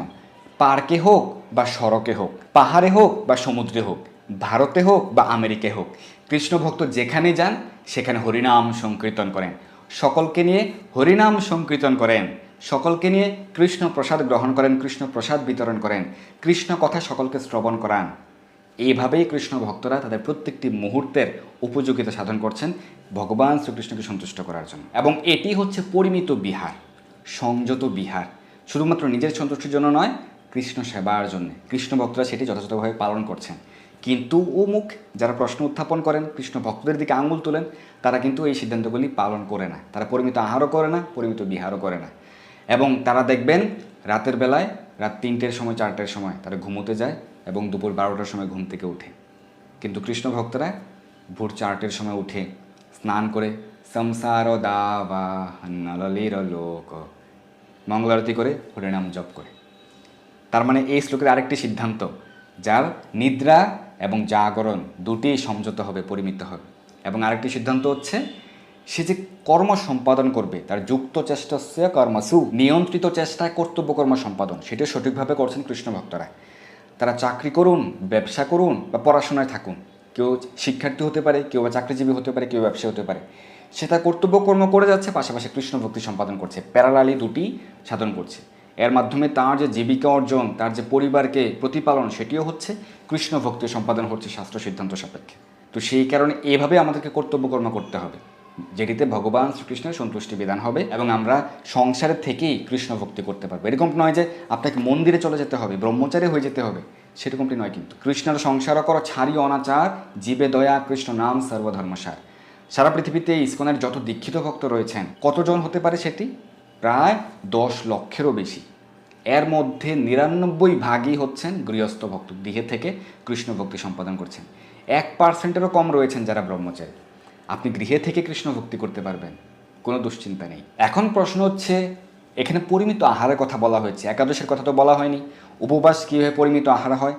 পার্কে হোক বা সড়কে হোক, পাহাড়ে হোক বা সমুদ্রে হোক, ভারতে হোক বা আমেরিকায় হোক কৃষ্ণ ভক্ত যেখানে যান, সেখানে হরিনাম সংকীর্তন করেন। সকলকে নিয়ে হরিনাম সংকীর্তন করেন। সকলকে নিয়ে কৃষ্ণ প্রসাদ গ্রহণ করেন, কৃষ্ণ প্রসাদ বিতরণ করেন, কৃষ্ণ কথা সকলকে শ্রবণ করান। এইভাবেই কৃষ্ণ ভক্তরা তাদের প্রত্যেকটি মুহূর্তের উপযোগিতা সাধন করছেন ভগবান শ্রীকৃষ্ণকে সন্তুষ্ট করার জন্য। এবং এটি হচ্ছে পরিমিত বিহার, সংযত বিহার। শুধুমাত্র নিজের সন্তুষ্টির জন্য নয়, কৃষ্ণ সেবার জন্য। কৃষ্ণ ভক্তরা সেটি যথাযথভাবে পালন করছেন। কিন্তু অমুক যারা প্রশ্ন উত্থাপন করেন, কৃষ্ণ ভক্তদের দিকে আঙুল তোলেন, তারা কিন্তু এই সিদ্ধান্তগুলি পালন করে না। তারা পরিমিত আহারও করে না, পরিমিত বিহারও করে না। এবং তারা দেখবেন, রাতের বেলায়, রাত তিনটের সময়, চারটের সময় তারা ঘুমোতে যায় এবং দুপুর বারোটার সময় ঘুম থেকে ওঠে। কিন্তু কৃষ্ণ ভক্তরা ভোর চারটের সময় উঠে স্নান করে সংসার দাবা নলির লোক মঙ্গলারতি করে, হরিনাম জপ করে। তার মানে এই শ্লোকের আরেকটি সিদ্ধান্ত, যার নিদ্রা এবং জাগরণ দুটি সমঝোত হবে, পরিমিত হবে। এবং আরেকটি সিদ্ধান্ত হচ্ছে, সে যে কর্ম সম্পাদন করবে, তার যুক্ত চেষ্টা কর্মসু নিয়ন্ত্রিত চেষ্টায় কর্তব্য কর্ম সম্পাদন, সেটা সঠিকভাবে করছেন কৃষ্ণ ভক্তরা। তারা চাকরি করুন, ব্যবসা করুন বা পড়াশোনায় থাকুন। কেউ শিক্ষার্থী হতে পারে, কেউ বা চাকরিজীবী হতে পারে, কেউ ব্যবসা হতে পারে। সে তার কর্তব্য কর্ম করে যাচ্ছে, পাশাপাশি কৃষ্ণ ভক্তি সম্পাদন করছে। প্যারালালি দুটি সাধন করছে। এর মাধ্যমে তার যে জীবিকা অর্জন, তার যে পরিবারকে প্রতিপালন, সেটিও হচ্ছে কৃষ্ণ ভক্তি সম্পাদন হচ্ছে শাস্ত্র সিদ্ধান্ত সাপেক্ষে। তো সেই কারণে এভাবে আমাদেরকে কর্তব্য কর্ম করতে হবে, যেটিতে ভগবান শ্রীকৃষ্ণের সন্তুষ্টি বিধান হবে এবং আমরা সংসারের থেকেই কৃষ্ণ ভক্তি করতে পারব। এরকম নয় যে আপনাকে মন্দিরে চলে যেতে হবে, ব্রহ্মচারী হয়ে যেতে হবে, সেরকমটি নয় কিন্তু। কৃষ্ণের সংসার কর ছাড়ি অনাচার, জীবে দয়া, কৃষ্ণ নাম সর্বধর্মসার। সারা পৃথিবীতে ইস্কনের যত দীক্ষিত ভক্ত রয়েছেন, কতজন হতে পারে সেটি? প্রায় দশ লক্ষেরও বেশি। এর মধ্যে নিরানব্বই ভাগই হচ্ছেন গৃহস্থ ভক্ত, গৃহে থেকে কৃষ্ণ ভক্তি সম্পাদন করছেন। এক পার্সেন্টেরও কম রয়েছেন যারা ব্রহ্মচারী। আপনি গৃহে থেকে কৃষ্ণ ভক্তি করতে পারবেন, কোনো দুশ্চিন্তা নেই। এখন প্রশ্ন হচ্ছে, এখানে পরিমিত আহারের কথা বলা হয়েছে, একাদশের কথা তো বলা হয়নি। উপবাস কীভাবে পরিমিত আহার হয়?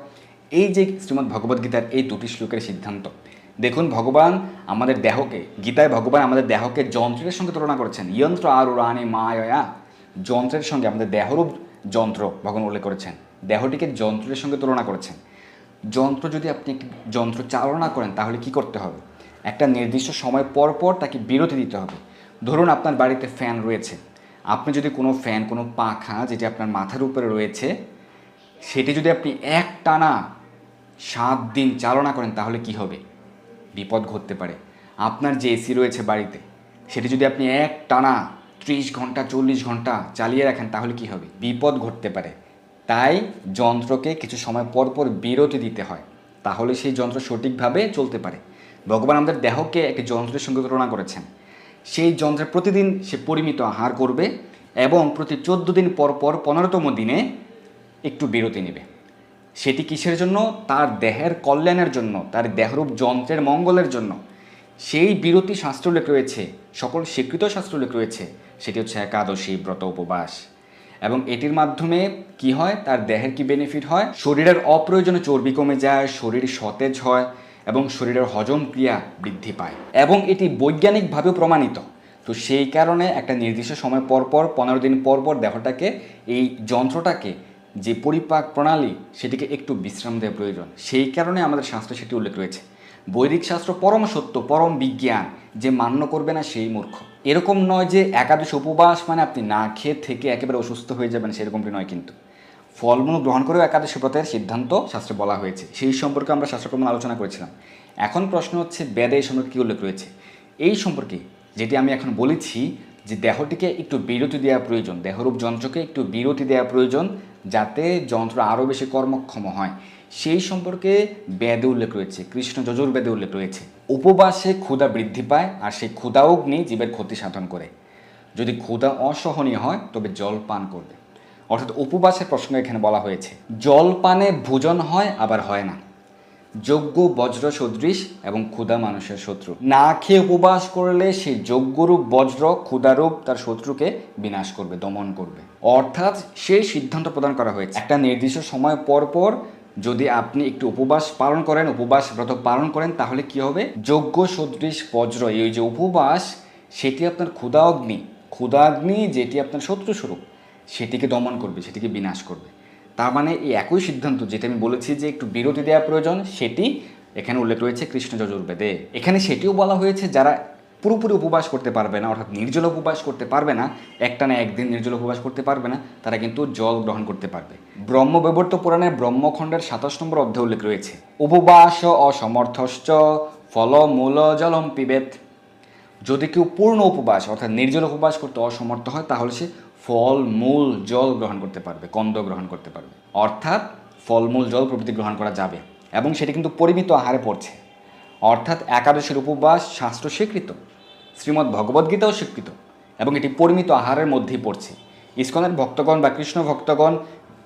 এই যে শ্রীমদ্ ভগবদ্গীতার এই দুটি শ্লোকের সিদ্ধান্ত দেখুন, ভগবান আমাদের দেহকে, গীতায় ভগবান আমাদের দেহকে যন্ত্রের সঙ্গে তুলনা করেছেন। যন্ত্র আর উড়ানে মায়া যন্ত্রের সঙ্গে আমাদের দেহরূপ যন্ত্র ভগবান উল্লেখ করেছেন। দেহটিকে যন্ত্রের সঙ্গে তুলনা করেছেন। যন্ত্র যদি আপনি একটি যন্ত্র চালনা করেন, তাহলে কি করতে হবে? একটা নির্দিষ্ট সময় পর পর তাকে বিরতি দিতে হবে। ধরুন, আপনার বাড়িতে ফ্যান রয়েছে। আপনি যদি কোনো ফ্যান, কোনো পাখা যেটি আপনার মাথার উপরে রয়েছে, সেটি যদি আপনি এক টানা সাত দিন চালনা করেন, তাহলে কি হবে? বিপদ ঘটতে পারে। আপনার যে এসি রয়েছে বাড়িতে, সেটি যদি আপনি এক টানা ত্রিশ ঘণ্টা, চল্লিশ ঘণ্টা চালিয়ে রাখেন, তাহলে কি হবে? বিপদ ঘটতে পারে। তাই যন্ত্রকে কিছু সময় পর পর বিরতি দিতে হয়। তাহলে সেই যন্ত্র সঠিকভাবে চলতে পারে। ভগবান আমাদের দেহকে একটি যন্ত্রের সঙ্গে তুলনা করেছেন। সেই যন্ত্রে প্রতিদিন সে পরিমিত আহার করবে এবং প্রতি চোদ্দ দিন পর পর পনেরোতম দিনে একটু বিরতি নেবে। সেটি কিসের জন্য? তার দেহের কল্যাণের জন্য, তার দেহরূপ যন্ত্রের মঙ্গলের জন্য। সেই বিরতি শাস্ত্রলেখ রয়েছে, সকল স্বীকৃত শাস্ত্রলেখ রয়েছে, সেটি হচ্ছে একাদশী, ব্রত, উপবাস। এবং এটির মাধ্যমে কি হয়? তার দেহের কি বেনিফিট হয়? শরীরের অপ্রয়োজনীয় চর্বি কমে যায়, শরীর সতেজ হয় এবং শরীরের হজম ক্রিয়া বৃদ্ধি পায়। এবং এটি বৈজ্ঞানিকভাবেও প্রমাণিত। তো সেই কারণে একটা নির্দিষ্ট সময় পর পর পনেরো দিন পর পর দেহটাকে, এই যন্ত্রটাকে যে পরিপাক প্রণালী সেটিকে একটু বিশ্রাম দেওয়া প্রয়োজন। সেই কারণে আমাদের শাস্ত্রে সেটি উল্লেখ রয়েছে। বৈদিক শাস্ত্র পরম সত্য, পরম বিজ্ঞান, যে মান্য করবে না সেই মূর্খ। এরকম নয় যে একাদশ উপবাস মানে আপনি না খেয়ে থেকে একেবারে অসুস্থ হয়ে যাবেন, সেরকমটি নয় কিন্তু। ফলমূল গ্রহণ করেও একাদশী ব্রতের সিদ্ধান্ত শাস্ত্রে বলা হয়েছে। সেই সম্পর্কে আমরা শাস্ত্রক্রমণ আলোচনা করেছিলাম। এখন প্রশ্ন হচ্ছে বেদে এই সম্পর্কে কী উল্লেখ রয়েছে? এই সম্পর্কে যেটি আমি এখন বলেছি যে দেহটিকে একটু বিরতি দেওয়া প্রয়োজন, দেহরূপ যন্ত্রকে একটু বিরতি দেওয়া প্রয়োজন যাতে যন্ত্র আরও বেশি কর্মক্ষম হয়। সেই সম্পর্কে বেদে উল্লেখ রয়েছে, কৃষ্ণ যজুর যজুর্বেদে উল্লেখ রয়েছে। উপবাসে ক্ষুধা বৃদ্ধি পায় আর সেই ক্ষুধা অগ্নি জীবের ক্ষতি সাধন করে। যদি ক্ষুধা অসহনীয় হয়, তবে জল পান করবে। অর্থাৎ উপবাসের প্রসঙ্গে এখানে বলা হয়েছে, জল পানে ভোজন হয়, আবার হয় না। যজ্ঞ বজ্র সদৃশ এবং ক্ষুধা মানুষের শত্রু। না খেয়ে উপবাস করলে সেই যজ্ঞরূপ বজ্র, ক্ষুধারূপ তার শত্রুকে বিনাশ করবে, দমন করবে। অর্থাৎ সেই সিদ্ধান্ত প্রদান করা হয়েছে। একটা নির্দিষ্ট সময় পর পর যদি আপনি একটু উপবাস পালন করেন, উপবাস ব্রত পালন করেন, তাহলে কি হবে? যজ্ঞ সদৃশ বজ্র, এই যে উপবাস, সেটি আপনার ক্ষুধা অগ্নি ক্ষুধা অগ্নি যেটি আপনার শত্রু স্বরূপ সেটিকে দমন করবে, সেটিকে বিনাশ করবে। তার মানে এই একই সিদ্ধান্ত যেটা আমি বলেছি যে একটু বিরতি দেওয়া প্রয়োজন, সেটি এখানে উল্লেখ রয়েছে কৃষ্ণ যজুর্বেদে এখানে সেটিও বলা হয়েছে যারা পুরোপুরি উপবাস করতে পারবে না, অর্থাৎ নির্জল উপবাস করতে পারবে না, একটা না একদিন নির্জল উপবাস করতে পারবে না, তারা কিন্তু জল গ্রহণ করতে পারবে। ব্রহ্মবিবর্ত পুরাণের ব্রহ্মখণ্ডের সাতাশ নম্বর অধ্যায় উল্লেখ রয়েছে, উপবাস অসমর্থশ্চ ফল মূল জলম পিবেত। যদি কেউ পূর্ণ উপবাস, অর্থাৎ নির্জল উপবাস করতে অসমর্থ হয়, তাহলে সে ফল, মূল, জল গ্রহণ করতে পারবে কন্দ গ্রহণ করতে পারবে। অর্থাৎ ফলমূল জল প্রভৃতি গ্রহণ করা যাবে এবং সেটি কিন্তু পরিমিত আহারে পড়ছে। অর্থাৎ একাদশীর উপবাস শাস্ত্র স্বীকৃত, শ্রীমদ্ ভগবদ্গীতাও স্বীকৃত এবং এটি পরিমিত আহারের মধ্যেই পড়ছে। ইস্কনের ভক্তগণ বা কৃষ্ণ ভক্তগণ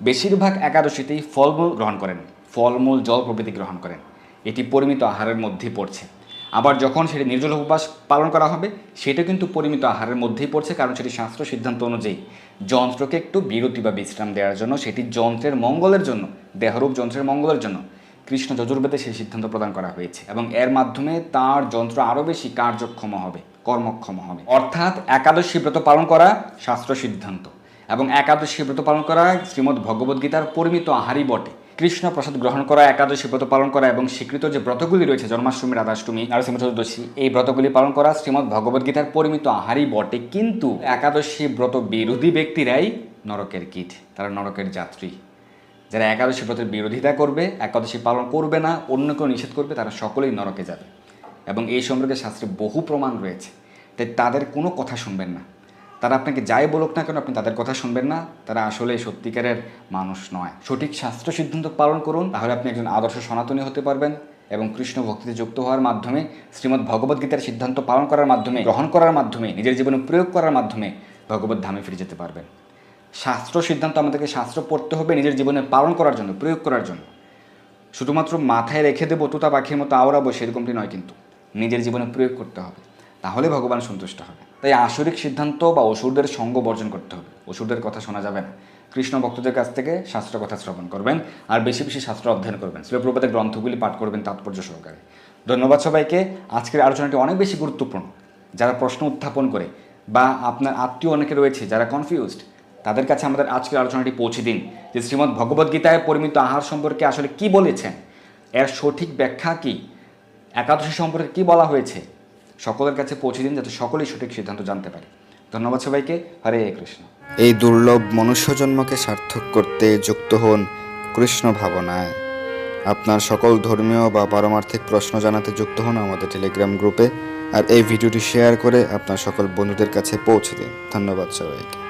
বেশিরভাগ একাদশীতেই ফলমূল গ্রহণ করেন ফলমূল জল প্রভৃতি গ্রহণ করেন। এটি পরিমিত আহারের মধ্যেই পড়ছে। আবার যখন সেটি নির্জল উপবাস পালন করা হবে, সেটা কিন্তু পরিমিত আহারের মধ্যেই পড়ছে, কারণ সেটি শাস্ত্র সিদ্ধান্ত অনুযায়ী। যন্ত্রকে একটু বিরতি বা বিশ্রাম দেওয়ার জন্য, সেটি যন্ত্রের মঙ্গলের জন্য, দেহরূপ যন্ত্রের মঙ্গলের জন্য কৃষ্ণ যজুর্বেদে সেই সিদ্ধান্ত প্রদান করা হয়েছে এবং এর মাধ্যমে তার যন্ত্র আরও বেশি কার্যক্ষম হবে, কর্মক্ষম হবে। অর্থাৎ একাদশী ব্রত পালন করা শাস্ত্র সিদ্ধান্ত এবং একাদশী ব্রত পালন করা শ্রীমদ্ ভগবদ্গীতার পরিমিত আহারই বটে। কৃষ্ণ প্রসাদ গ্রহণ করা, একাদশী ব্রত পালন করা এবং স্বীকৃত যে ব্রতগুলি রয়েছে, জন্মাষ্টমী, রাধাষ্টমী নরসিংহ চতুর্দশী এই ব্রতগুলি পালন করা শ্রীমদ্ ভগবদ্গীতার পরিমিত আহারই বটে। কিন্তু একাদশী ব্রত বিরোধী ব্যক্তিরাই নরকের কীট, তারা নরকের যাত্রী। যারা একাদশী ব্রতের বিরোধিতা করবে, একাদশী পালন করবে না, অন্য কেউ নিষেধ করবে, তারা সকলেই নরকে যাবে। এবং এই সম্পর্কে শাস্ত্রে বহু প্রমাণ রয়েছে। তাই তাদের কোনো কথা শুনবেন না। তারা আপনাকে যাই বলুক না কেন, আপনি তাদের কথা শুনবেন না। তারা আসলে সত্যিকারের মানুষ নয়। সঠিক শাস্ত্র সিদ্ধান্ত পালন করুন, তাহলে আপনি একজন আদর্শ সনাতনী হতে পারবেন এবং কৃষ্ণ ভক্তিতে যুক্ত হওয়ার মাধ্যমে, শ্রীমদ্ ভগবদ্গীতার সিদ্ধান্ত পালন করার মাধ্যমে, গ্রহণ করার মাধ্যমে, নিজের জীবনে প্রয়োগ করার মাধ্যমে ভগবত ধামে ফিরে যেতে পারবেন। শাস্ত্র সিদ্ধান্ত আমাদেরকে শাস্ত্র পড়তে হবে নিজের জীবনে পালন করার জন্য, প্রয়োগ করার জন্য। শুধুমাত্র মাথায় রেখে দেবো, তুতা পাখির মতো আওড়াবো, সেরকমটি নয় কিন্তু, নিজের জীবনে প্রয়োগ করতে হবে। তাহলে ভগবান সন্তুষ্ট হবে। তাই আসরিক সিদ্ধান্ত বা অসুরদের সঙ্গ বর্জন করতে হবে। অসুরদের কথা শোনা যাবে না। কৃষ্ণ ভক্তদের কাছ থেকে শাস্ত্র কথা শ্রবণ করবেন আর বেশি বেশি শাস্ত্র অধ্যয়ন করবেন। শিলপ্রপাতের গ্রন্থগুলি পাঠ করবেন তাৎপর্য সহকারে। ধন্যবাদ সবাইকে। আজকের আলোচনাটি অনেক বেশি গুরুত্বপূর্ণ। যারা প্রশ্ন উত্থাপন করে বা আপনার আত্মীয় অনেকে রয়েছে, যারা কনফিউজড তাদের কাছে আমাদের আজকের আলোচনাটি পৌঁছে দিন যে শ্রীমদ্ ভগবদ্গীতায় পরিমিত আহার সম্পর্কে আসলে কি বলেছেন, এর সঠিক ব্যাখ্যা কি, একাদশী সম্পর্কে কি বলা হয়েছে সকলের কাছে পৌঁছে দিন যাতে সকলেই সঠিক সিদ্ধান্ত জানতে পারে। ধন্যবাদ সবাইকে। হরে কৃষ্ণ। এই দুর্লভ মনুষ্য জন্মকে সার্থক করতে যুক্ত হন কৃষ্ণ ভাবনায়। আপনার সকল ধর্মীয় বা পারমার্থিক প্রশ্ন জানাতে যুক্ত হন আমাদের টেলিগ্রাম গ্রুপে। আর এই ভিডিওটি শেয়ার করে আপনার সকল বন্ধুদের কাছে পৌঁছে দিন। ধন্যবাদ সবাইকে।